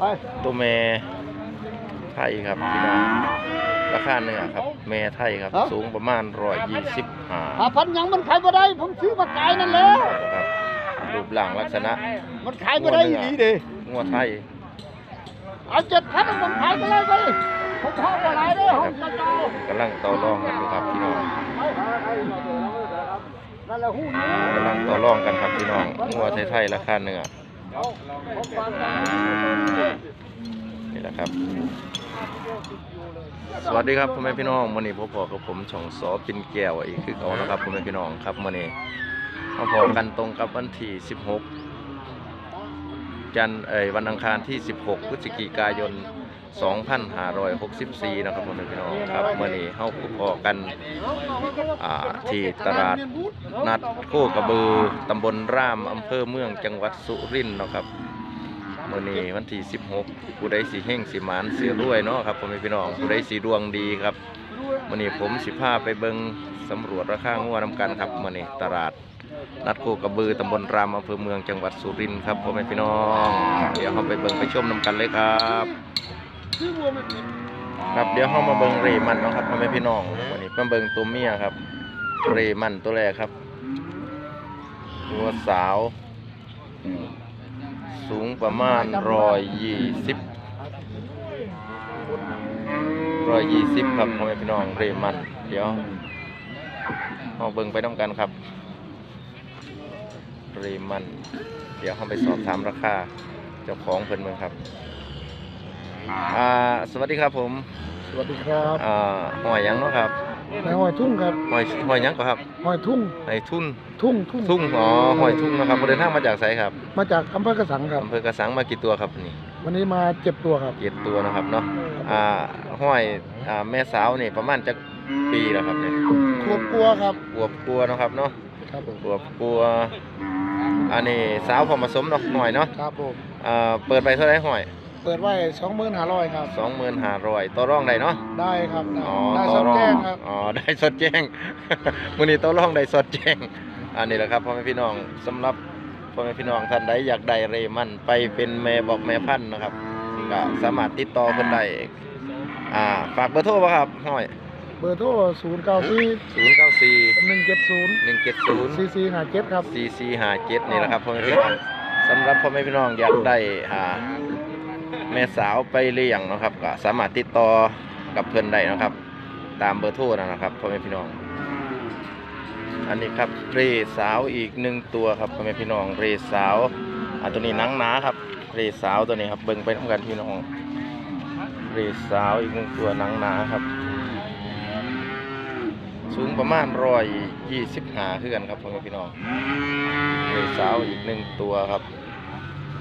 ไปตัวแม่ไทยครับพี่น้องราคาเนื้อครับ แม่ไทยครับ สูงประมาณร้อยยี่สิบห้าหาพันหยังมันขายบ่ได้ ผมซื้อมาขายนั่นแล้วครับรูปร่างลักษณะ มันขายบ่ได้อีหลีเด้งัวไทยเอาเจ็ดพันผมขายไปเลยไปผมขอบ่หลายเด้อผมจะเอากำลังต่อรองกันอยู่ครับพี่น้องนั่นแหละหูนี้กำลังต่อรองกันครับพี่น้องงัวไทยๆราคาเนื้อ นี่แหละครับ สวัสดีครับพ่อแม่พี่น้องวันนี้พ่อพอกับผมช่องซอปินแก้วอีกคือเอานะครับพ่อแม่พี่น้องครับวันนี้มาพอกันตรงกับวันที่ 16 จันเอยวันอังคารที่ 16 พฤศจิกายน 2564นะครับผมพี่น้องครับวันนี้เฮาพอกันที่ตลาดนัดโคกระบือตำบลร่ามอำเภอเมืองจังหวัดสุรินทร์นะครับมื่อนี้วันที่ 16ผู้ใดสีเฮงสีหมานเสีรวยเนาะครับผมพี่น้องผู้ใดสีดวงดีครับมื่อนี้ผมสิพาไปเบิงสำรวจราคางัวน้ำกันครับมื่อนี้ตลาดนัดโคกระบือตำบลรามอำเภอเมืองจังหวัดสุรินทร์ครับพ่อแม่พี่น้อง เดี๋ยวเราไปเบิ่งไปชมน้ำกันเลยครับ ครับเดี๋ยวเรามาเบิงเรมันเนาะครับพ่อแม่พี่น้องวันนี้มาเบิงตัวเมียครับ เรมันตัวแรกครับ ตัวสาว สูงประมาณร้อยยี่สิบร้อยยี่สิบครับพ่อแม่พี่น้องเรมัน เดี๋ยวเราเบิงไปน้ำกันครับเรมัน เดี๋ยวเข้าไปสอบถามราคาเจ้าของเพิ่นเมืองครับ อ่าสวัสดีครับผมสวัสดีครับอ่าหอยหยังเนาะครับนายหอยทุ่งครับหอยหอยหยังก็ครับหอยทุ่งหอยทุ่นทุ่งทุ่งทุ่งอ๋อหอยทุ่งนะครับเดินทางมาจากไสครับมาจากอำเภอกระสังครับอำเภอกระสังมากี่ตัวครับนี่วันนี้มาเจ็บตัวครับเจ็ดตัวนะครับเนาะอ่าหอยอ่าแม่สาวนี่ประมาณจักปีแล้วครับเนี่ยขวบกลัวครับขวบกลัวเนาะครับเนาะครับผมขวบกลัวอันนี้สาวพอผสมเนาะหอยเนาะครับผมอ่าเปิดไปเท่าไหร่หอย เปิดไว้สองหมื่นห้าร้อยครับ สองหมื่นห้าร้อยต่อรองได้เนาะ ได้ครับ ได้อ๋อได้ต่สอดรอแจ้งงครับ อ๋อได้สดแจ้ง มื้อนี้ต่อรองได้สดแจ้ง อันนี้แหละครับพ่อแม่พี่น้องสำหรับพ่อแม่พี่น้องท่านใดอยากได้เรมันไปเป็นแม่บอกแม่พันธุ์นะครับก็สามารถติดต่อเพิ่นได้อ่าฝากเบอร์โทรบ่ครับห้อยเบอร์โทรศูนย์เก้าสี่094 หนึ่งเจ็ดศูนย์170ซีซีห้าเจ็ดครับ4457นี่แหละครับพ่อแม่พี่น้องสำหรับพ่อแม่พี่น้องอยากได้อ่า แม่สาวไปเลี้ยงนะครับก็สามารถติดต่อกับเพิ่อนได้นะครับ ตามเบอร์โทรนั่นะครับพ่อแม่พี่น้อง อันนี้ครับเรสาวอีกหนึ่งตัวครับพ่อแม่พี่น้องเรสาวอันตัวนี้นังหนาครับเรสาวตัวนี้ครับเบิ่งไปทำกันพี่น้องเรสาวอีกหนึ่งตัวนังหนาครับ สูงประมาณร้อยยี่สิบห้าคือนครับพ่อแม่พี่น้องเรสาวอีกหนึ่งตัวครับ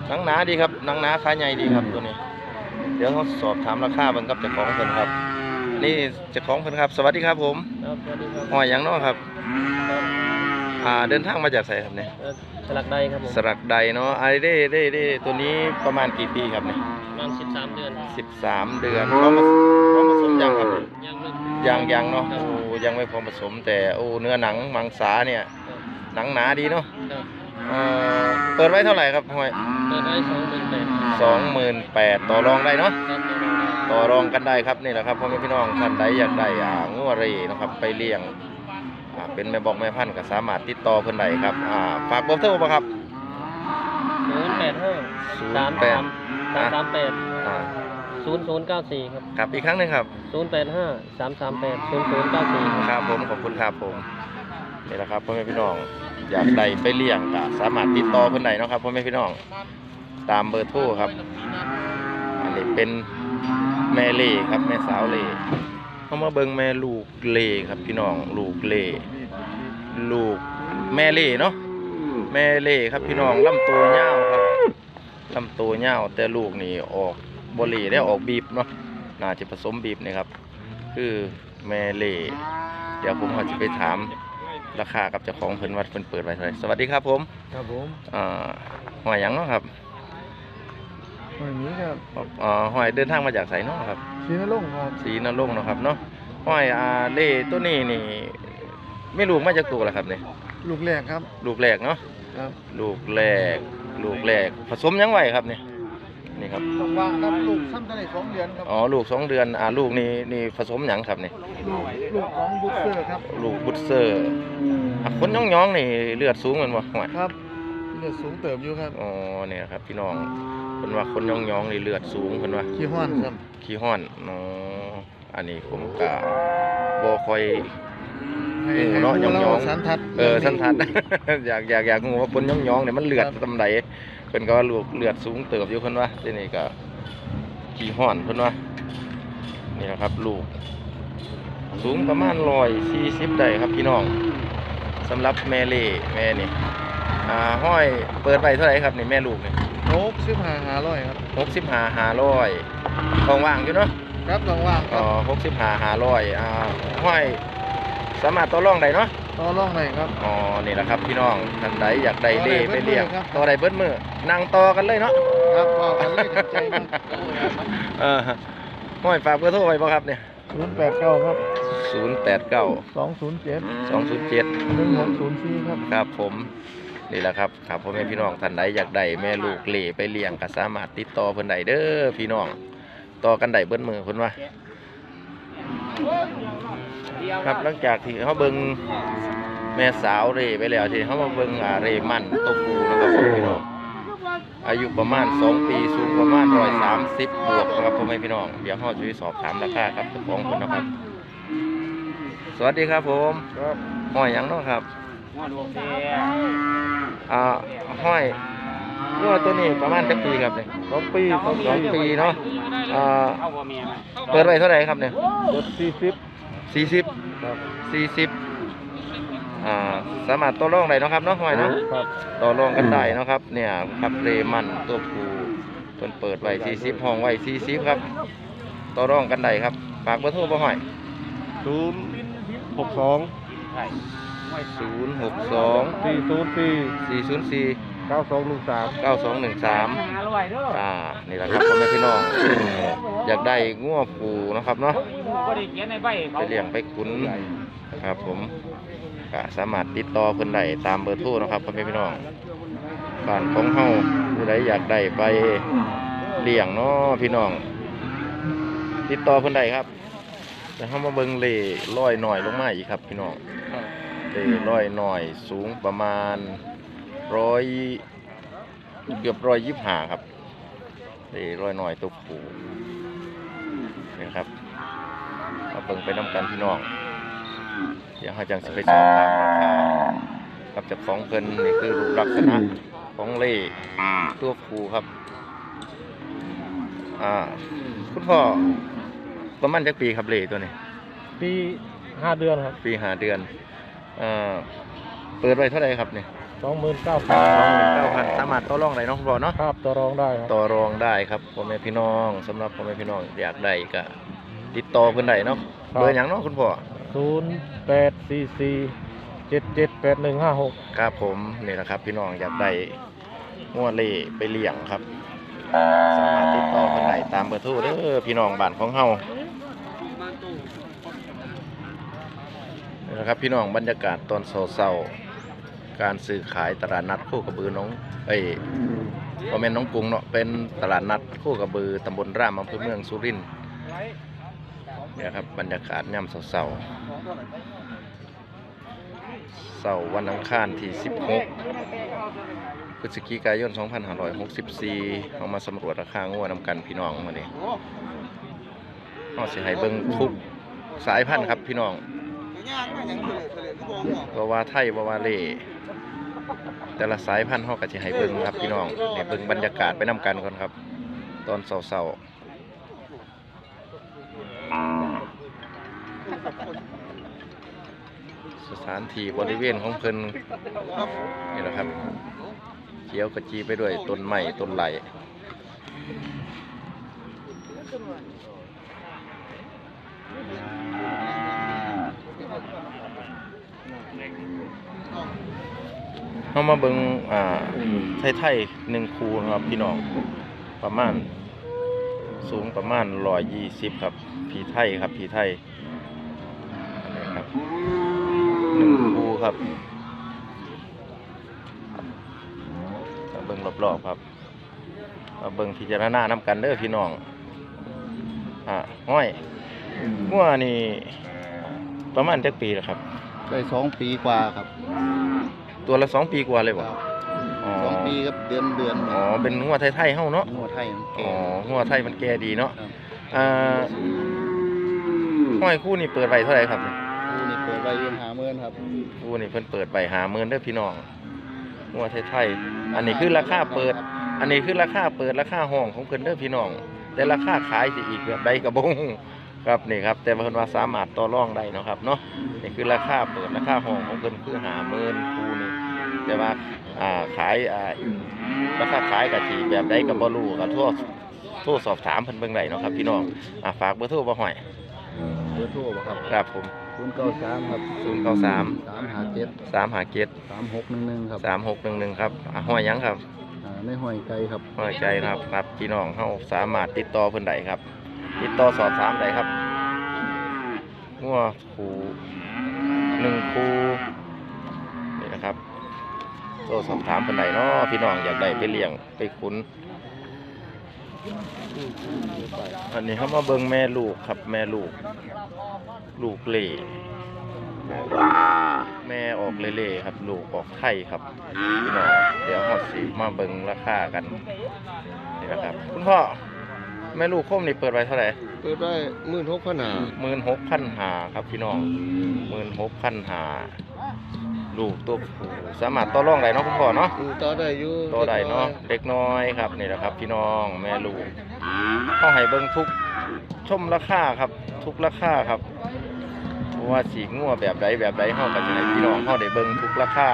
หนังหนาดีครับหนังหนาขาใหญ่ดีครับตัวนี้ เดี๋ยวเขาสอบถามราคาเบิ่งกับเจ้าของเพิ่นครับ นี่เจ้าของเพิ่นครับ สวัสดีครับผมครับสวัสดีครับหอยหยังเนาะครับ อ่าเดินทางมาจากไสครับเนี่ยเอ่อสลักใดครับผมสรักใดเนาะไอ้ได้ได้ได้ตัวนี้ประมาณกี่ปีครับเนี่ยประมาณสิบสามเดือนสิบสามเดือนพร้อมผสพร้อมผสมยังครับเนี่ย ยังไม่ยังยังเนาะโอ้ยังไม่พร้อมผสมแต่โอ้เนื้อหนังมังสาเนี่ยหนังหนาดีเนาะครับ เอ่อเปิดไว้เท่าไหร่ครับหอยเปิดไว้สองหมื่นแปดสองหมื่นแปดต่อรองได้เนาะ ครับต่อรองกันได้ครับนี่แหละครับพ่อแม่พี่น้องท่านใดอยากได้อ่างัวเรนะครับไปเลี้ยงอ่าเป็นแม่บอกแม่พันธุ์ก็สามารถติดต่อเพิ่นได้ครับอ่าฝากเบอร์โทรบ่ครับ ศูนย์แปดห้าสามสามสามสามแปดอ่าศูนย์ศูนย์เก้าสี่ครับครับอีกครั้งหนึ่งครับ ศูนย์แปดห้าสามสามแปดศูนย์ศูนย์เก้าสี่ครับครับผมขอบคุณครับผมนี่แหละครับพ่อแม่พี่น้อง อยากได้ไปเลี้ยงก็สามารถติดต่อเพิ่นได้เนาะครับพ่อแม่พี่น้องตามเบอร์โทรครับ อันนี้เป็นแม่เล่ครับแม่สาวเล่เข้ามาเบิ่งแม่ลูกเล่ครับพี่น้องลูกเล่ลูกแม่เล่เนาะแม่เล่ครับพี่น้องลำตัวยาวครับลำตัวยาวแต่ลูกนี่ออกบเล่ได้ออกบีบเนาะน่าจะผสมบีบนี่ครับ คือแม่เล่เดี๋ยวผมอาจจะไปถาม ราคากับเจ้าของเพิ่นวัดเพิ่นเปิดไว้เท่าไหร่สวัสดีครับผมครับผมอ่าหอยหยังเนาะครับวันนี้ครับอ่าหอยเดินทางมาจากไสเนาะครับชีนลงค์ครับสีนรงค์เนาะครับเนาะหอยอ่าเล่ตัวนี้นี่ ไม่ลูกมาจากตัวละครับเนี่ยลูกแรกครับ ลูกแรกเนาะครับ ลูกแรก ลูกแรกผสมยังไหวครับเนี่ย นี่ครับจังหวะครับลูกซ้ำได้สองเดือนครับอ๋อลูกสองเดือนอ่าลูกนี่นี่ผสมหยังครับนี่ลูกลูกของบุกเซอร์ครับลูกบุตเซอร์อะคนย่องๆนี่เลือดสูงแมันบ่หวดครับเลือดสูงเติบอยู่ครับอ๋อเนี่ยครับพี่น้องเพิ่นว่าคนย่องๆนี่เลือดสูงเพิ่นว่า ขี้ห้อนครับขี้ห้อนอ๋ออันนี้ผมก็บ่ค่อย ให้โอ้ให้เนาะดูแล้วยองๆสันทัด เออสันทัด อยากอยากอยากรู้ว่าคนย่องๆเนี่ยมันเลือดตำใด เพิ่นก็ว่าลูกเลือดสูงเติบอยู่เพิ่นว่าทีนี้ก็ขี้ห้อนเพิ่นว่านี่แหละครับลูก สูงประมาณ140ได้ครับพี่น้องสำหรับแม่เล่แม่นี่อ่าห้อยเปิดไปเท่าไหร่ครับนี่แม่ลูกนี่โอ๊กสิบห้าห้าร้อยครับ65 500ทองว่างอยู่เนาะครับลองว่างคอ๋รัอบ65 500อ่าห้อยสามารถต่อรองได้เนาะ ต่อรองหน่อยครับ อ๋อ นี่แหละครับพี่น้องท่านใดอยากได้เล่ต่อได้ไปเลี้ยงเบิดมื้อครับต่อได้เบิดมือนั่งต่อกันเลยเนาะ ครับพอกันเลยทันใจมากเออห้อยฝากเบอร์โทรไว้บ่ครับเนี่ยศูนย์แปดเก้าครับ089สองศูนย์เจ็ด207หนึ่งหกศูนย์สี่ครับ ครับผมนี่แหละครับครับพ่อแม่พี่น้องท่านใดอยากได้แม่ลูกเล่ไปเลี้ยงก็สามารถติดต่อเพิ่นได้เด้อพี่น้อง ต่อกันได้เบิดมือเพิ่นว่า ครับหลังจากที่เขาเบิ่งแม่สาวเร่ไปแล้วที่เขามาเบิ่งอ่าเร่มันตัวผู้นะครับพ่อแม่พี่น้องอายุประมาณ 2 ปีสูงประมาณ130บวกนะครับพ่อแม่พี่น้องเดี๋ยวเราจะไปสอบถามราคาครับเจ้าของเพิ่นนะครับ สวัสดีครับผมครับห้อยหยังเนาะครับหัวดวงเสียอ่าห้อยงัวตัวนี้ประมาณจักปีครับเนี่ยสองปีสองสองปีเนาะอ่าเข้าบ่เมียไหมเปิดไว้เท่าไหร่ครับเนี่ยรถสี่สิบ สี่สิบครับสี่สิบอ่าสามารถต่อรองได้เนาะครับเนาะห้อยเนาะครับต่อรองกันได้เนาะครับ เนี่ยครับเรมันตัวผู้เพิ่นเปิดไว้สี่สิบห้องไว้สี่สิบครับต่อรองกันได้ครับฝากเบอร์โทรบ่ห้อยศูนย์หกสองใช่ศูนย์หกสองสี่ศูนย์สี่สี่ศูนย์สี่ เก้าสองหนึ่งสามเก้าสองหนึ่งสามหาร้อยเด้ออ่านี่แหละครับพ่อแม่พี่น้องอยากได้งัวปูนะครับเนาะบ่ได้เขียนในใบเขาไปเลี้ยงไปขุนครับผมก็สามารถติดต่อเพิ่นได้ตามเบอร์โทรนะครับพ่อแม่พี่น้องบ้านของเฮาผู้ใดอยากได้ไปเลี้ยงเนาะพี่น้อง ติดต่อเพิ่นได้ครับแต่เฮามาเบิ่งเล่ร้อยหน่อยลงมาอีกครับ พี่น้องเล่ร้อยหน่อยสูงประมาณ ร้อยเกือบร้อยยี่สิบห้าครับเล่ร้อยหน่อยตัวผู้นี่ครับมาเบิ่งไปน้ำกันพี่น้องเดี๋ยวเราจังสิไปสอบถามราคากับเจ้าของเพิ่นนี่คือรูปลักษณะของเล่ตัวผูครับ อ่า คุณพ่อประมาณจักปีครับเล่ตัวนี้ ปีห้าเดือนครับ ปีหาเดือนอ่าเปิดไว้เท่าไหร่ครับเนี่ย สองหมื่นเก้าพันสองหมื่นเก้าพันสามารถต่อรองได้เนาะคุณพ่อเนาะครับต่อรองได้ครับต่อรองได้ครับพ่อแม่พี่น้องสำหรับพ่อแม่พี่น้องอยากได้ก็ติดต่อเพิ่นได้เนาะเบอร์หยังเนาะคุณพ่อศูนย์แปดสี่สี่เจ็ดเจ็ดแปดหนึ่งห้าหกครับผมนี่แหละครับพี่น้องอยากได้งัวเล่ไปเลี้ยงครับ สามารถติดต่อคนไหนตามเบอร์โทรเด้อพี่น้องบ้านของเฮานี่แหละครับพี่น้องบรรยากาศตอนเช้าๆ การซื้อขายตลาดนัดโคกระบือน้องเอ้ยบ่แม่นน้องกรุงเนาะเป็นตลาดนัดโคกระบือตำบลร่ามอำเภอเมืองสุรินทร์เนี่ยครับบรรยากาศย่ำเช้าๆเสาวันอังคารที่ 16 พฤศจิกายน 2564เอามาสำรวจราคางัวนำกันพี่น้องมาเนี่เราสิให้เบิ่งทุกสายพันธุ์ครับพี่น้องบ่ว่าไทยบ่ว่าเล่ แต่ละสายพันธุ์เฮาก็สิให้เบิ่งครับพี่น้องเนี่ยเบิ่งบรรยากาศไปนำกันก่อนครับ ตอนเช้าๆสถานที่บริเวณของเพิ่นนี่แหละครับเขียวกระจีไปด้วยต้นไม้ต้นไหล เรามาเบิงอ่าไทยๆหนึ่งคูนะครับพี่น้องประมาณ สูงประมาณร้อยยี่สิบครับผีไทยครับผีไทยอันนี้ครับหนึ่งคูครับมาเบิ่งรอบๆครับมาเบิ่งพิจารณานํกันเด้อพี่น้องอ่าห้อยงัวนี่ประมาณจักปีแล้วครับ ได้สองปีกว่าครับ ตัวละสองปีกว่าเลยบ่ครับอ๋อ สองปีกับเดือนเดือนอ๋อเป็นงัวไทยๆเฮาเนาะงัวไทยมันอ๋แก่ องัวไทยมันแก่ดีเนาะครับ อ่าห้อยคู่นี่เปิดไว้เท่าไหร่ครับเนี่ยคู่นี่เปิดไว้ยืนหาเมื่อนครับคู่นี่เพิ่นเปิดไว้หาหมื่นเด้อพี่น้องงัวไทยๆอันนี้คือราคาเปิด อันนี้คือราคาเปิดราคาห้องของเพิ่นเด้อพี่น้อง แต่ราคาขายสิอีกแบบใดก็บ่ฮู้ครับนี่ครับ แต่ว่าเพิ่นว่าสามารถต่อรองได้เนาะครับเนาะนี่คือราคาเปิดราคาห้องของเพิ่นคือหาหมื่นคู่นี่ แต่ว่าอ่าขายอ่าราคาขายก็สิแบบใดก็บ่รู้ก็โทรโทรสอบถามเพิ่นเบิ่งได้เนาะครับพี่น้องอ่าฝากเบอร์โทรบ่ห้อยเบอร์โทรบ่ครับครับผมศูนย์เก้าสามครับ093 สามหาเจ็ด357 สามหกหนึ่งหนึ่งครับ3611ครับอ่าห้อยหยังครับ อ่าในห้อยไก่ครับห้อยใจนะครับครับพี่น้องเฮาสามารถติดต่อเพิ่นได้ครับ ติดต่อสอบถามได้ครับงัวคูหนึ่งคูนี่นะครับ โทรสอบถามเพิ่นได้เนาะพี่น้องอยากได้ไปเลี้ยงไปขุนอันนี้เขามาเบิ่งแม่ลูกครับ แม่ลูก ลูกเหล่แม่ออกเล่ๆครับ ลูกออกไข่ครับพี่น้องเดี๋ยวเราสิมาเบิ่งราคากันนี่นะครับ คุณพ่อแม่ลูกโคมนี่เปิดไว้เท่าไหร่เปิดได้หมื่นหกพันหาหมื่นหกพันหาครับพี่น้องหมื่นหกพันหา ลูกตัวผู้สามารถต่อรองได้เนาะคุณพ่อเนาะ ต่อได้อยู่ต่อได้เนาะเล็กน้อยครับนี่แหละครับ พี่น้องแม่ลูกเขาให้เบิ่งทุกชมราคาครับ ทุกราคาครับเพราะว่าสีงัวแบบใดแบบใดเฮาก็จะให้พี่น้องเฮาได้เบิ่งทุกราคา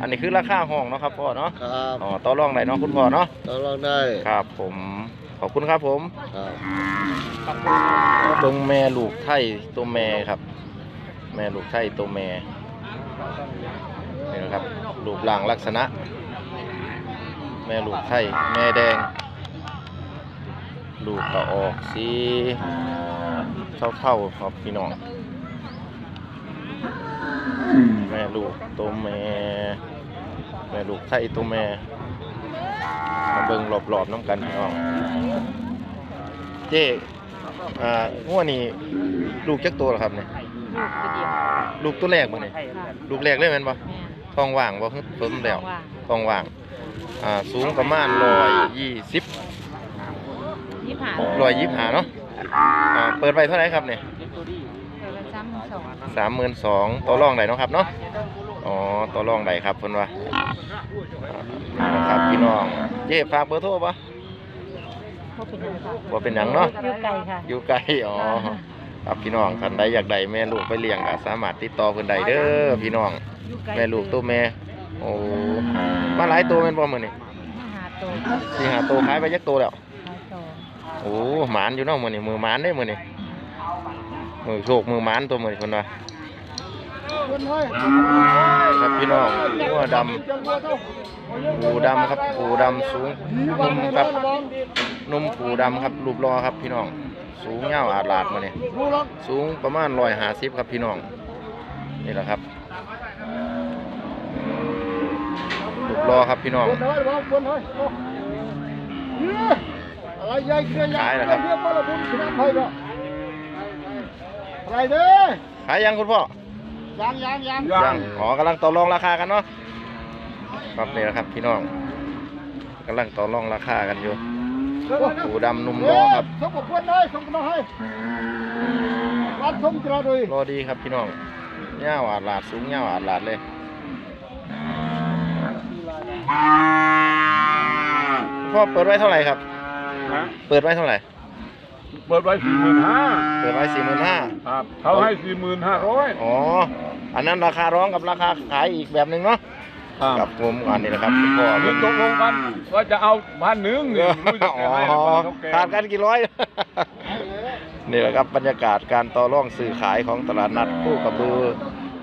อันนี้คือราคาห้องเนาะครับพ่อเนาะครับอ๋อต่อรองได้เนาะคุณพ่อเนาะต่อรองได้ครับ ผมขอบคุณครับผมครับเบิ่งแม่ลูกไทยตัวแม่ครับ แม่ลูกไทยตัวแม่ นี่นะครับรูปร่างลักษณะ แม่ลูกไทยแม่แดง ลูกก็ออกสีเท่าๆครับพี่น้อง แม่ลูกตัวแม่ แม่ลูกไทยตัวแม่มาเบิ่งรอบๆน้ำกันพี่น้อง เจ๊อ่างัวนี่ลูกจักตัวเหรอครับเนี่ยลูกตัว แรกบ่เนี่ยลูกแรกเลยแม่นบ่ท้องว่างบ่ฮึเพิ่มแล้วท้องว่างอ่าสูงประมาณ120ยี่ห้า125เนาะอ่าเปิดไปเท่าไหร่ครับเนี่ยเออซ้ำสองสามหมื่นสองต่อรองได้เนาะครับเนาะอ๋อต่อรองได้ครับเพิ่นว่าอ่าครับพี่น้องเจ๊ฝากเบอร์โทรปะเขาเป็นยังไงว่าเป็นหยังเนาะอยู่ไกลค่ะอยู่ไกลอ๋อ ครับพี่น้องท่านใดอยากได้แม่ลูกไปเลี้ยงก็สามารถติดต่อเพิ่นได้เด้อพี่น้องอยู่ไกลแม่ลูกตัวแม่ โอ้มาหลายตัวแม่นบ่มื้อนี้มาหาตัวสิหาตัวขายไปจักตัวแล้วหาตัวโอ้หมานอยู่เนาะมื้อนี้มือหมานเด้มื้อนี้มือโชคมือหมานตัวมื้อนี้เพิ่นว่าครับพี่น้องหัวดำ ปูดำครับปูดำสูงนุ่มครับนุ่มปูดำครับรูปรอครับพี่น้อง สูงเงาอาดลาดมาเนี่ยสูงประมาณร้อยหาสิบครับพี่น้อง นี่แหละครับรูปรอครับพี่น้องอะไรใหญ่เกลือขายแล้วครับเรียกว่าระบุญชนะภัยก็อะไรเด้อขายยังคุณพ่อยังยังยังยังอ๋อกำลังต่อรองราคากันเนาะครับนี่แหละครับพี่น้องกำลังต่อรองราคากันอยู่ ปูดำนุ่มรอครับส่งกับคนเลยส่งกันให้วัดส่งจราด้วยรอดีครับพี่น้องเงาวอาดลาดสูงเงาวอาดลาดเลยพ่อเปิดไว้เท่าไหร่ครับ เปิดไว้เท่าไหร่ เปิดไว้สี่หมื่นห้าเปิดไว้สี่หมื่นห้าครับเขาให้สี่หมื่นห้าร้อยอ๋อ อันนั้นราคาร้องกับราคาขายอีกแบบหนึ่งเนาะ กับผมอันนี้นะครับคุณพ่อเงินตกลงกันว่าจะเอาพันหนึ่งนี่ไม่รู้จะอ๋อแก้ให้หรือเปล่าเขาแก้ขาดกันกี่ร้อย นี่แหละครับบรรยากาศการต่อรองสื่อขายของตลาดนัดคู่กับบือ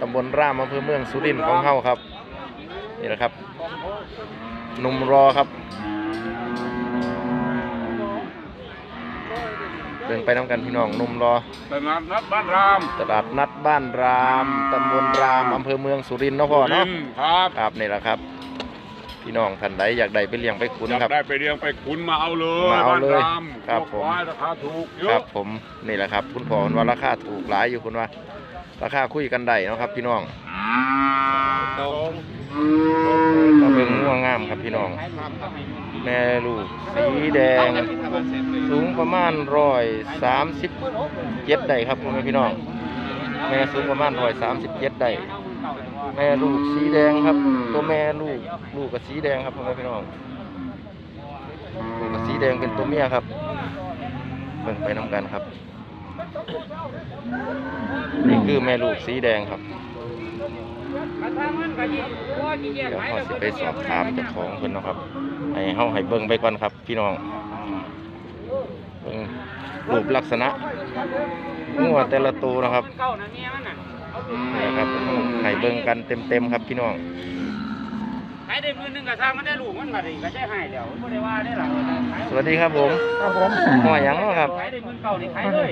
ตำบลร่ามอำเภอเมืองสุรินทร์ของเฮาครับ นี่แหละครับหนุ่มรอครับ เดินไปน้ำกันพี่น้องหนุ่มรอตลาดนัดบ้านรามตลาดนัดบ้านรามตำบลรามอำเภอเมืองสุรินทร์เนาะพ่อเนาะครับครับนี่แหละครับ พี่พี่น้องท่านใดอยากได้ไปเลี้ยงไปคุ้นอยากครับ ได้ไปเลี้ยงไปขุนมาเอาเลยมาเอาเลยบ้นรามครับผมควายราคาถูกเยครัอะบผมนี่แหละครับ คุณพ่อคุณว่าราคาถูกหลายอยู่คุณว่า ราคาคุยกันได้เนาะครับพี่น้องมาเบิ่งง่วงงามครับพี่น้อง แม่ลูก สีแดง สูงประมาณร้อยสามสิบเจ็ดได้ครับพ่อแม่พี่น้อง แม่สูงประมาณร้อยสามสิบเจ็ดได้แม่ลูกสีแดงครับ ตัวแม่ลูก ลูกกับสีแดงครับพ่อแม่พี่น้องลูกกับสีแดงเป็นตัวเมียครับเบิ่งไปน้ำกันครับ นี่คือแม่ลูกสีแดงครับ เดี๋ยวเราสิไปสอบถามเจ้าของเพิ่นเนาะครับ ให้เฮาให้เบิ่งไปก่อนครับ พี่น้องเบิ่งรูปลักษณะงัวแต่ละตัวนะครับนี่ครับให้เบิ่งกันเต็มๆครับพี่น้องขายได้มือหนึงก็สร้างมันได้ลูกมันมาดิก็ใช้ให้แล้วบ่ได้ว่าได้หรอกสวัสดีครับผมครับผมหัวหยังเนาะครับขายได้มือเก่านี่ขายเลย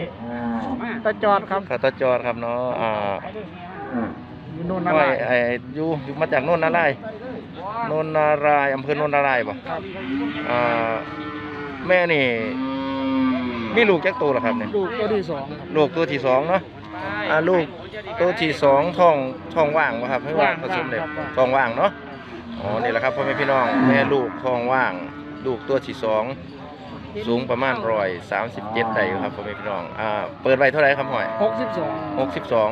มาตะจอดครับข้าตาจอดครับเนาะอ่า ขายเลยเนี่ยอยู่โน่นห้นะอไรยไอ้อยู่อยู่มาจากโน่นนารายณ์โน่นนารายณ์อำเภอโน่นนารายณ์บ่อ่าแม่นี่ มีลูกจักตัวเหรอครับเนี่ยลูกตัวที่สองครับลูกตัวที่สองเนาะอ่าลูกตัวที่สองท้องท้องว่างป่ะครับให้ว่างผสมเด็กท้องว่างเนาะอ๋อนี่แหละครับพ่อแม่พี่น้องแม่ลูกท้องว่าง ลูกตัวที่สองสูงประมาณร้อยสามสิบเจ็ดได้อยู่ครับพ่อแม่พี่น้องอ่าเปิดไว้เท่าไหร่ครับหอยหกสิบสองหกสิบสอง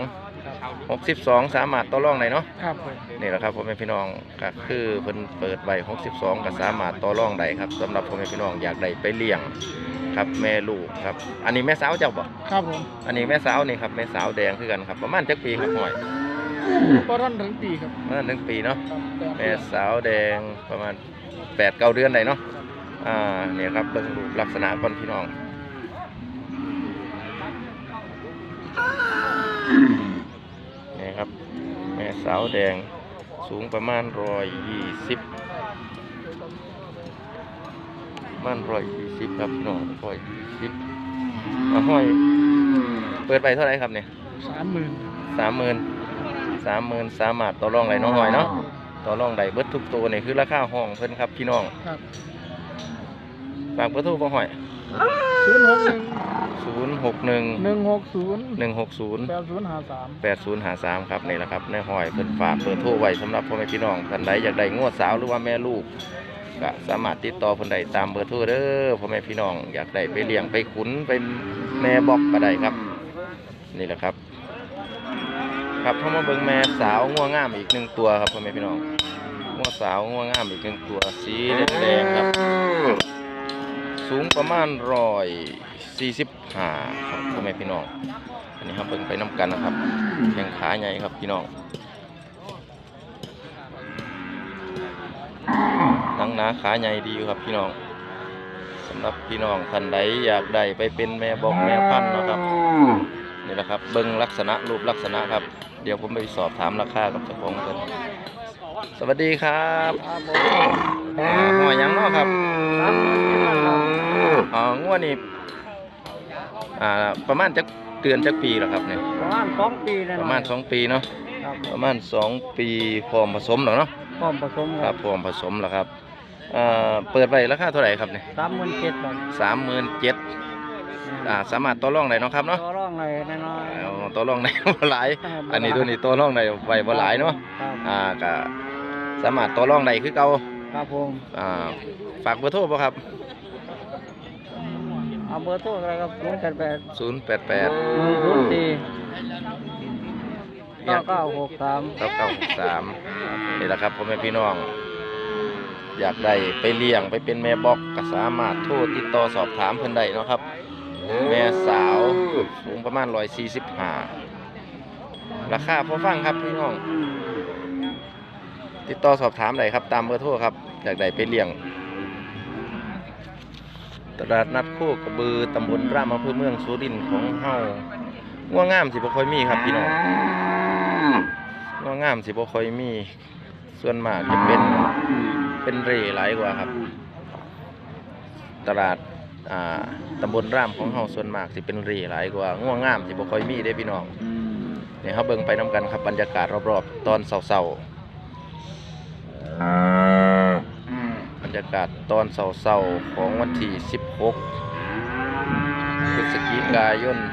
หกสิบสองสามารถต่อรองได้เนาะครับผมนี่แหละครับพ่อแม่พี่น้องก็คือเพิ่นเปิดไว้หกสิบสองก็สามารถต่อรองได้ครับสำหรับพ่อแม่พี่น้องอยากได้ไปเลี้ยงครับแม่ลูกครับ อันนี้แม่สาวเจ้าบ่ครับผมอันนี้แม่สาวนี่ครับแม่สาวแดงคือกันครับประมาณจักปีครับหอยก็ท่านถึงปีครับประมาณหนึ่งปีเนาะครับแม่สาวแดงประมาณแปดเก้าเดือนได้เนาะอ่าเนี่ยครับเบิ่งรูปลักษณะก่อนพี่น้องนี่ครับแม่สาวแดงสูงประมาณร้อยยี่สิบประมาณร้อยยี่สิบครับพี่น้องร้อยยี่สิบมาห้อยเปิดไปเท่าไหร่ครับเนี่ยสามหมื่นสามหมื่นสามหมื่นสามารถต่อรองได้น้องหอยเนาะต่อรองได้เบิดทุกตัวนี่คือราคาห้องเพิ่นครับพี่น้องครับฝากเบอร์โทรบ่หอย ศูนย์หกหนึ่งศูนย์หกหนึ่งหนึ่งหกศูนย์หนึ่งหกศูนย์แปดศูนย์ห้าสามแปดศูนย์หาสามครับนี่แหละครับในหอยเพิ่นฝากเบอร์โทรไว้สำหรับพ่อแม่พี่น้องท่านใดอยากได้งวดสาวหรือว่าแม่ลูกก็สามารถติดต่อเพิ่นได้ตามเบอร์โทรเด้อพ่อแม่พี่น้องอยากได้ไปเลี้ยงไปขุนเป็นแม่บอกก็ได้ครับ นี่แหละครับ ครับเข้ามาเบิ่งแม่สาวง่วงงามอีกหนึ่งตัวครับพ่อแม่พี่น้องง่วงสาวง่วงงามอีกหนึ่งตัวสีแดงๆครับ สูงประมาณร้อยสี่สิบห้าครับพ่อแม่พี่น้อง อันนี้ครับเบิ่งไปน้ำกันนะครับแข้งขาใหญ่ครับพี่น้องหนังหนาขาใหญ่ดีอยู่ครับพี่น้องสำหรับพี่น้องท่านใดอยากได้ไปเป็นแม่บอกแม่พันธุ์เนาะครับนี่แหละครับเบิ้งลักษณะรูปลักษณะครับ เดี๋ยวผมไปสอบถามราคากับเจ้าของเพิ่นสวัสดีครับอ่าหัวหยังเนาะครับ อ๋องวดนี้อ่าประมาณจักเดือนจักปีแล้วครับเนี่ยประมาณสองปีแล้วประมาณสองปีเนาะครับประมาณสองปีพร้อมผสมแล้วเนาะพร้อมผสมครับพร้อมผสมแล้วครับอ่าเปิดไว้ราคาเท่าไหร่ครับเนี่ยสามหมื่นเจ็ดบาทสามหมื่นเจ็ดอ่าสามารถต่อรองได้เนาะครับเนาะต่อรองเลยน้อยเอาตัวรองในบ่หลายๆอันนี้ตัวนี้ตัวรองในไว้บ่หลายเนาะครับอ่าก็สามารถตัวรองได้คือเก่าครับผมอ่าฝากเบอร์โทรบ่ครับ เอาเบอร์โทรอะไรครับศูนย์แปดแปด088หนึ่งศูนย์สี่เก้าเก้าหกสาม9963นี่แหละครับพ่อแม่พี่น้อง อยากได้ไปเลี้ยงไปเป็นแม่บอกก็สามารถโทรติดต่อสอบถามเพิ่นได้เนาะครับ แม่สาวสูงประมาณ145ราคาพอฟังครับพี่น้อง ติดต่อสอบถามได้ครับตามเบอร์โทรครับ อยากได้ไปเลี้ยง ตลาดนัดโคกระบือตำบลรามอำเภอเมืองสุรินทร์ของเฮาง่วงงามสิบ่ค่อยมีครับพี่น้องง่วงงามสิบ่ค่อยมี ส่วนมากจะเป็นเป็นเร่หลายกว่าครับ ตลาดอ่าตำบลรามของเฮาส่วนมากสิเป็นเร่หลายกว่าง่วงงามสิบ่ค่อยมีเด้พี่น้องเนี่ยเฮาเบิ่งไปนํกันครับบรรยากาศรอบๆ ตอนเช้าๆ ยากาศตอนเสาร์ๆของวันที่ 16พฤศจิกายน 2564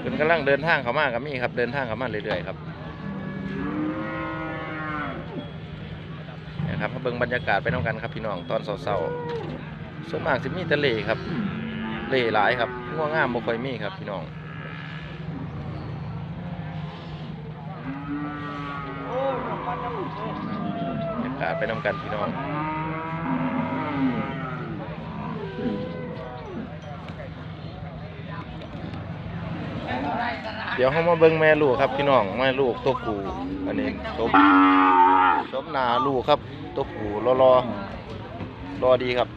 เพิ่นกำลังเดินทางเข้ามากับมี่ครับ เดินทางเข้ามาเรื่อยๆครับนะครับมาเบิ่งบรรยากาศไปน้ำกันครับพี่น้องตอนเสาร์ๆส่วนมากสิมีแต่เลครับเลหลายครับง่วงงามบ่ค่อยมีครับพี่น้องบรรยา กาศไปนำกันพี่น้องเดี๋ยวเขามาเบิ่งแม่ลูกครับพี่น้องแม่ลูกตัวกูอันนี้ตบตบหนาลูกครับตัวกูรอรอรอดีครับ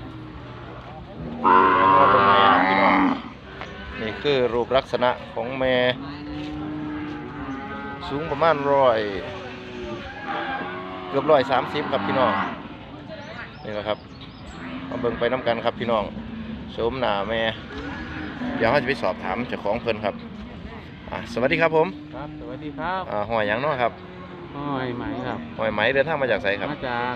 เดี๋ยวมาเบิ่งครับพี่น้องนี่คือรูปลักษณะของแม่สูงประมาณร้อย เกือบร้อยสามสิบครับพี่น้องนี่แหละครับมาเบิ่งไปน้ำกันครับพี่น้องโฉมหน้าแม่ เดี๋ยวเราจะไปสอบถามเจ้าของเพิ่นครับอะสวัสดีครับผมครับ สวัสดีครับอ่าหอยหยังเนาะครับห้อยไหมครับ หอยไหมเดินทางมาจากไสครับ มาจาก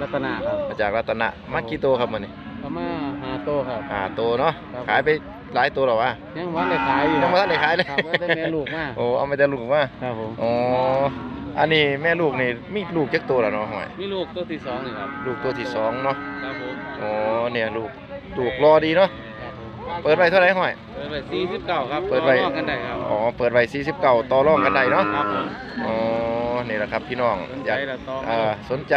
รัตนาครับมาจากรัตนะมากี่ตัวครับมันนี่ก็มาหาโตครับ อ่าตัวเนาะครับ ขายไปหลายตัวหรอวะยังวันได้ขายอยู่ยังบ่ทันได้ขายเลยครับว่าได้แม่ลูกมาโอ้เอามาแต่ลูกมาครับผมอ๋อ อันนี้แม่ลูกนี่มีลูกจักตัวแล้วเนาะหอย มีลูกตัวที่สองนี่ครับลูกตัวที่สองเนาะครับผมอ๋อเนี่ยลูกลูกรอดีเนาะครับผมเปิดไว้เท่าไหร่หอย เปิดไปสี่สิบเก้าครับเปิดไว้ต่อรองกันได้ครับอ๋อเปิดไว้49ต่อรองกันได้เนาะครับผมอ๋อนี่แหละครับพี่น้องสนอใจยากแล้วต่อเอ่อสนใจ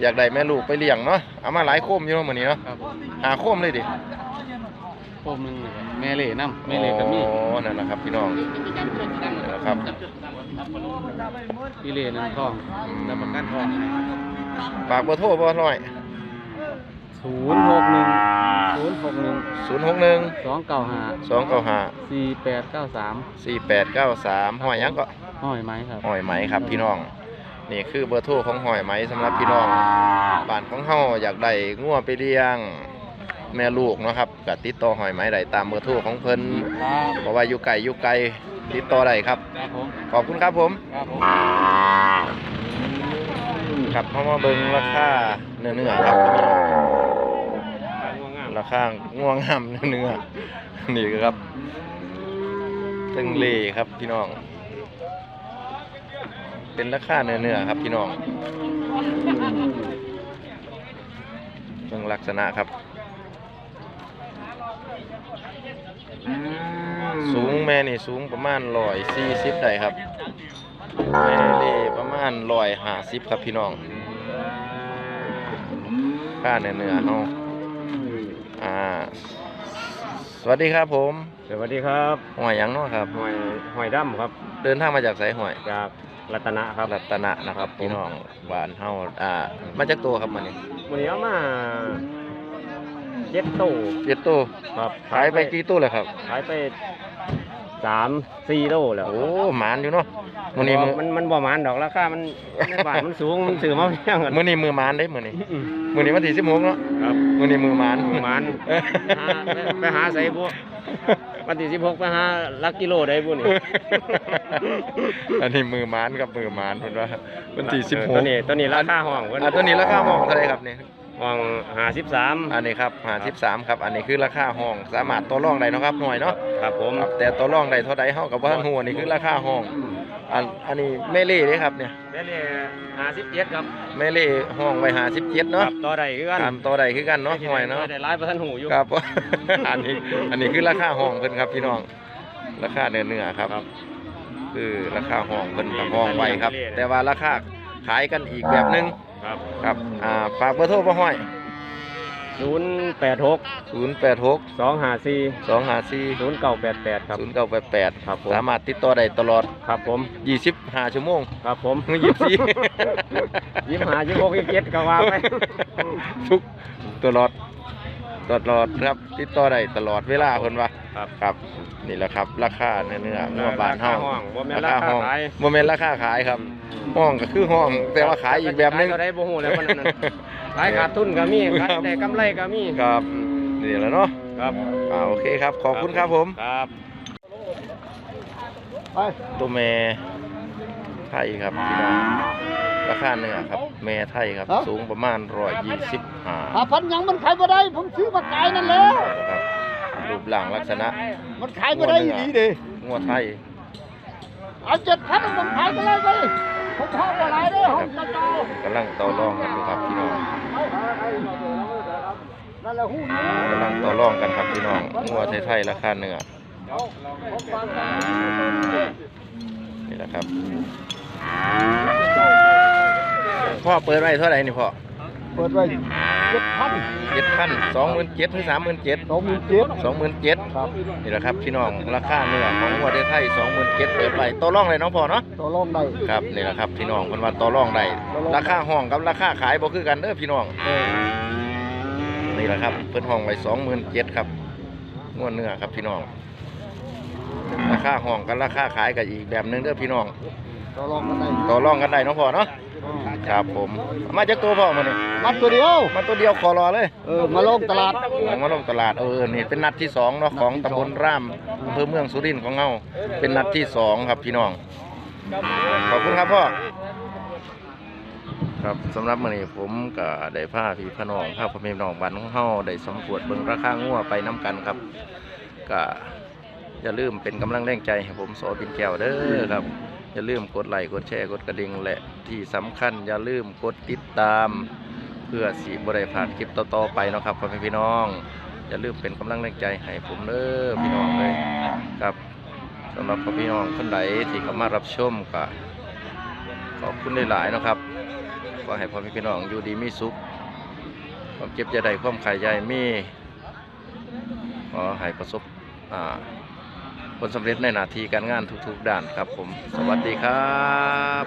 อยากได้แม่ลูกไปเลี้ยงเนาะเอามาหลายโคมอยู่เนาะมื้อนี้เนาะครับผมหาโคมเลยดิโคมหนึงนี่ครับแม่เล่น้ำแม่เล่ก็มีอ๋อนั่นแหละครับพี่น้องนั่นแหละครับ พี่เล่น้ำทองรับประกันทองฝากเบอร์โทรบ่หน่อยศูนย์หกหนึ่งศูนย์หกหนึ่ง061สองเก้าห้า295สี่แปดเก้าสาม4893หอยหยังก็ห้อยไหมครับหอยไหมครับพี่น้องนี่คือเบอร์โทรของหอยไหมสำหรับพี่น้องบ้านของเฮาอยากได้งัวไปเลี้ยงแม่ลูกเนาะครับก็ติดต่อหอยไหมได้ตามเบอร์โทรของเพิ่นครับเพราะว่าอยู่ไกลอยู่ไกล ติดต่อได้ครับ ครับผมขอบคุณครับผม ครับผมครับเข้ามาเบิ่งราคาเนื้อเนื้อครับพี่น้องราคาง่วงงามเนื้อเนื้อนี่ครับตึงเลครับพี่น้อง เป็นราคาเนื้อเนื้อครับพี่น้องเบิ่งลักษณะครับ สูงแม่นี่สูงประมาณร้อยสี่สิบได้ครับแม่เล่ประมาณร้อยห้าสิบครับพี่น้องค่าเนื้อเนื้อเฮาอ่า สวัสดีครับผมสวัสดีครับหอยหยังเนาะครับ หอยหอยดำครับ เดินทางมาจากไสหอยจากรัตนะครับ รัตนะนะครับ พี่น้องบ้านเฮาอ่า มาจากตัวครับมันนี่วันนี้เอามา เจ็ดตู้เจ็ดตัวครับขายไปกี่ตัวเลยครับ ขายไปสามสี่โลแล้วโอ้หมานอยู่เนาะมื้อนี้มือมันมันบ่หมานดอกราคามันในบ้านมันสูงมันซื้อมาเพียงกันมื้อนี้มือหมานได้มื้อนี้มื้อนี้วันที่16เนาะครับมื้อนี้มือหมานมือหมานหาไปไปหาใส่พวกวันที่สิบหกไปหาลักกิโลได้บุนี่อันนี้มือหมานกับมือหมานเพิ่นว่าวันที่16ตัวนี้ตัวนี้ราคาห้องเพิ่นอะตัวนี้ราคาห้องเท่าไหร่ครับนี่ ห้องห้าสิบสามอันนี้ครับ53ครับ อันนี้คือราคาห้อง สามารถต่อรองได้เนาะครับหน่อยเนาะครับผมครับแต่ต่อรองได้เท่าใดเฮากับบ่ทันฮู้อันนี้คือราคาห้อง อันอันนี้แม่เล่เด้ครับเนี่ยแม่นี่ห้าสิบเจ็ดครับแม่เล่ห้องไว้57เนาะครับต่อได้คือกันตามต่อใดคือกันเนาะหน่อยเนาะได้หลายประทันหูอยู่ครับ อันนี้อันนี้คือราคาห้องเพิ่นครับพี่น้อง ราคาเนื้อเนื้อครับครับคือราคาห้องเพิ่นกับห้องไว้ครับ แต่ว่าราคาขายกันอีกแบบหนึง ครับครับอ่าฝากเบอร์โทรบ่ห้อย ศูนย์แปดหก086 สองห้าสี่254 ศูนย์เก้าแปดแปดครับ 0988 ครับผม สามารถติดต่อได้ตลอด ครับผม 25 ชั่วโมงครับผมมือยิบสี่ยิ้มหายิ้มหกยิ้มเจ็ดก็ว่าไป ทุกตลอด ตลอดครับติดต่อได้ตลอดเวลาเพิ่นว่าครับ ครับ นี่แหละครับ ราคาเนื้อเนื้อเนื้อบานเฮาราคาห้องบ่แม่นราคาห้องขายบ่แม่นราคาขายครับห้องก็คือห้องแต่ว่าขายอีกแบบหนึงขายเท่าใดบ่ฮู้แล้วมันนั่นขายขาดทุนก็มีขายได้กำไรก็มีครับนี่แหละเนาะครับอ่าโอเคครับขอบคุณครับผมครับไปตัวแม่ ไทยครับพี่น้องรราคาเนื้อครับ แม่ไทยครับ สูงประมาณร้อยยี่สิบห้าถ้าพันหยังมันขายบ่ได้ ผมซื้อมาขายนั่นแหล้วครับรูปร่างลักษณะมันขายบ่ได้อีหลีเด้งัวไทยเอาเจ็ดพันผมขายก็เลยไปผมห้องอะไรเด้อห้องกระจอกำลังต่อรองกันอยู่ครับพี่น้องนั่นแหละหู้นี้กำลังต่อรองกันครับพี่น้องงัวไทยๆราคาเนื้อนี่แหละครับ พ่อเปิดไว้เท่าไหร่นี่พ่อเปิดไว้เจ็ดพันเจ็ดพันสองหมื่นเจ็ดถึงสามหมื่นเจ็ดสองหมื่นเจ็ดสองหมื่นเจ็ดครับนี่แหละครับพี่น้องราคาเนื้อของวัวไทยสองหมื่นเจ็ดเปิดไปต่อรองเลยเน้องพ่อเนาะต่อรองได้ครับนี่แหละครับพี่น้องเพิ่นว่าต่อรองได้ราคาห้องกับราคาขายบ่คือกันเด้อพี่น้องเออนี่แหละครับเพิ่นห้องไว้สองหมื่นเจ็ดครับงวดเนื้อครับพี่น้องราคาห้องกับราคาขายก็อีกแบบหนึงเด้อพี่น้อง ต่อรองกันได้ต่อรองกันได้เน้องพ่อเนาะครับผมมาจากตัวพ่อมาเนี่ยมัดตัวเดียวมาตัวเดียวขอรอเลยเออมาลงตลาดออกมาลงตลาดเออนี่เป็นนัดที่สองเนาะของตำบลร่ามอำเภอเมืองสุรินทร์ของเฮาเป็นนัดที่สองครับพี่น้องขอบคุณครับพ่อครับสำหรับมื้อนี้ผมก็ได้พาพี่พน้องพาพ่อแม่พี่น้องบ้านของเฮาได้สำรวจเบิ่งราคางัวไปน้กันครับก็อย่าลืมเป็นกำลังแรงใจให้ผมโสบินแก้วเด้อครับ อย่าลืมกดไลค์กดแชร์กดกระดิ่งและที่สำคัญ อย่าลืมกดติดตาม เพื่อสีบริผ่านคลิปต่อๆไปนะครับพ่อแม่พี่น้อง อย่าลืมเป็นกำลังแรงใจให้ผมเด้อพี่น้องเลยครับสำหรับพ่อพี่น้องคนใดที่เข้ามารับชมก็ขอบคุณหลายๆนะครับขอให้พ่อพี่น้องอยู่ดีมีสุขความเจ็บจะได้ความไข่ใหญ่มีขอให้ประสบอ่า ผลสำเร็จในหน้าที่การงานทุกๆด้านครับผม สวัสดีครับ